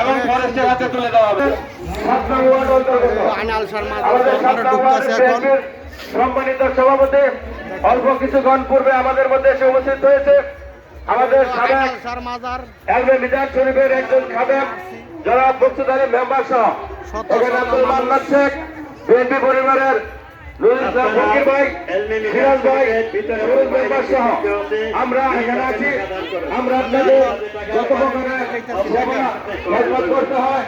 এবং ফরেস্টের হাতে তুলে দেওয়া হবে। ঢুকতেছে এখন। সম্মানিত সভাপতি অল্প কিছুক্ষণ পূর্বে আমাদের মধ্যে এসে উপস্থিত হয়েছে আমাদের সাবেক এলবে মিজান শরীফের একজন খাদেম জনাব বক্সুদারের মেম্বার সহ। আব্দুল। মান্নান শেখ বিএনপি পরিবারের আমরা এখানে আছি। আমরা আপনাদের যত প্রকারের হয়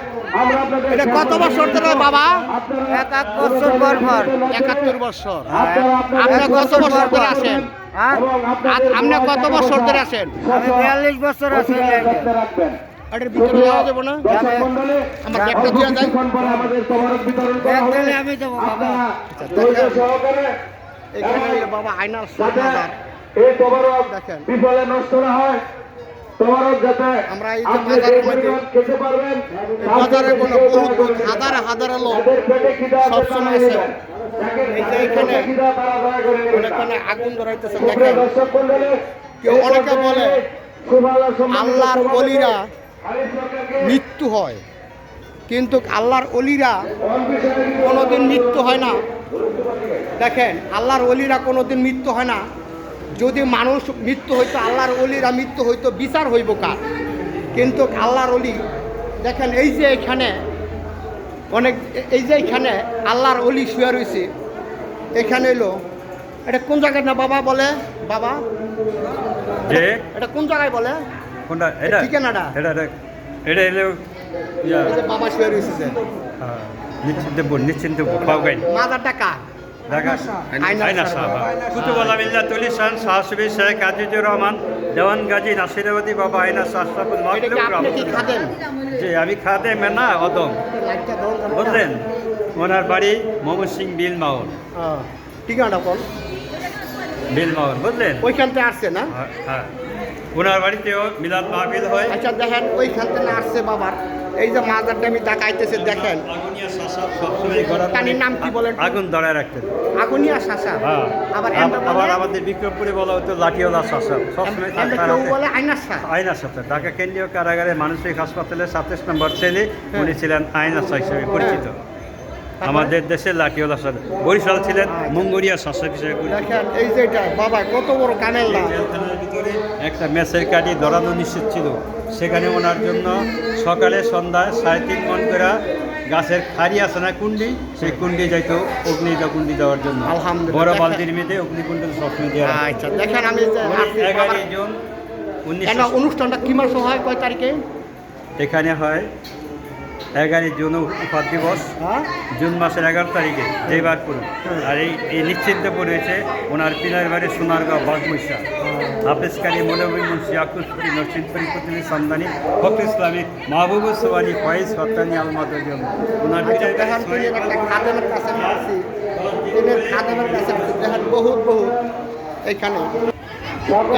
এটা কত বছর ধরে বাবা? এক বছর পর পর। একাত্তর বছর। আপনারা আপনি আপনাদের কত বছর ধরে আসেন হ্যাঁ? আপনি কত বছর ধরে আসেন আমি বিয়াল্লিশ বছর আছি এটার ভিতরে যাওয়া যাবে না? আমার দেওয়া যায়? আমি বাবা। আচ্ছা, ধৈর্য দেখেন। সহকারে এখানে বাবা দেখেন। বিফলে নষ্ট না হয়। বাজারে কোনো বহুত হাজার হাজার লোক সবসময় যে এখানে পেটে খিদা তারা দয়া করে নেবেন না। অনেকখানে আগুন ধরাইতেছে দেখেন। কেউ অনেকে বলে, আল্লাহর অলিরা মৃত্যু হয়। কিন্তু আল্লাহর অলিরা কোনোদিন মৃত্যু হয় না। দেখেন আল্লাহর অলিরা কোনোদিন মৃত্যু হয় না। যদি মানুষ মৃত্যু হইতো আল্লাহর অলিরা মৃত্যু হইতো বিচার হইব কার? কিন্তু আল্লাহর অলি দেখেন এই যে এখানে অনেক এই যে এখানে আল্লাহর অলি শুয়ে রয়েছে এখানে এলো এটা কোন জায়গায় না বাবা বলে? বাবা? এটা কোন জায়গায় বলে? কোনটা? এটা? ঠিকানাটা? এটা এটা এলো বাবা শুয়ে রয়েছে যে। আহ, নিশ্চিন্তপুর নিশ্চিন্তপুর পাওগাইন মাজারটা কার? ঢাকা। আয়না আয়না শাহ। শাহ কুতুব শান শাহসুবি শেখ আজিজুর রহমান দেওয়ান গাজী নাসিরাবাদী বাবা কি আপনি যে আমি খাদে মেনা অদম? বুঝলেন? ওনার বাড়ি মোহাম্মদ সিং বিল হ্যাঁ, ঠিকানাটা বল। বিল মাওর বুঝলেন? ওইখান থেকে আসছে না? হ্যাঁ, হ্যাঁ। ওনার বাড়িতেও মিলাদ মাহফিল হয়। আচ্ছা দেখেন ওইখান থেকে আসছে বাবার। এই যে মাজারটা আমি দেখাইতেছে দেখেন। পানির নাম কি বলেন? আগুন ধরায় রাখতেন। আগুনিয়া শাসা? হ্যাঁ। আবার আবার আমাদের বিক্রমপুরে বলা হতো লাঠিওয়ালা শাসক সবসময় বলে আইনার শাহ আয়না সাথে ঢাকা কেন্দ্রীয় কারাগারে মানসিক হাসপাতালের সাতাশ নম্বর ছেলে হ্যাঁ। উনি ছিলেন আয়না শাহ হিসেবে পরিচিত। আমাদের দেশের লাঠিওয়ালা শাসক বরিশাল ছিলেন মঙ্গোরিয়া শাসক হিসেবে দেখেন এই যে এটা বাবা কত বড় কানেল একটা মেসের কাঠি দড়ানো নিশ্চিত ছিল। সেখানে ওনার জন্য সকালে সন্ধ্যায় সাড়ে তিন মন করে গাছের খাড়ি আছে না কুন্ডি সেই কুন্ডি যাইতো অগ্নি কুন্ডি দেওয়ার জন্য। বড় বালতির মেয়েতে অগ্নিকুণ্ড সবসময় দেওয়া আচ্ছা দেখেন আমি এগারোই জুন অনুষ্ঠানটা কি মাসে হয় কয় তারিখে? এখানে হয় এগারোই জুন উপাধ দিবস। হ্যাঁ? জুন মাসের এগারো তারিখে জয়বারপুর আর এই এই নিশ্চিন্তপুর রয়েছে ওনার পিলার বাড়ি সোনারগাঁও বাগমৈশা হাফিজকারী মৌলভী মুন্সি আকুশপুরি নরসিংপুরি কুতুবি সন্দানি ফখর ইসলামী মাহবুব সোয়ানি ফয়েজ হত্তানি আলমাদের জন্য ওনার আচ্ছা খাদেমের কাছে বহুত বহুত। এখানে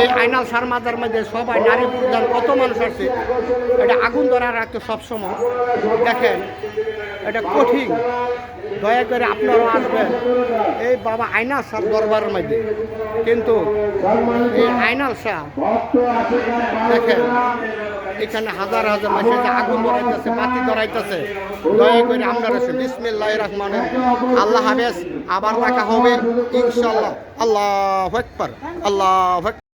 এই আইনাল সার মাজার মধ্যে সবাই নারী পুরুষ কত মানুষ আছে? এটা আগুন ধরা রাখতে সবসময়। দেখেন, এটা কঠিন। দয়া করে আপনারা আসবেন। এই বাবা আইনাল শাহ দরবারের মধ্যে। কিন্তু এই আইনাল শাহ দেখেন এখানে হাজার হাজার মানুষ আগুন ধরাইতেছে বাতি ধরাইতেছে। দয়া করে আপনারা বিসমিল্লাহ রহমান আল্লাহ হাফেজ, আবার দেখা হবে ইনশাল্লাহ আল্লাহ আল্লাহ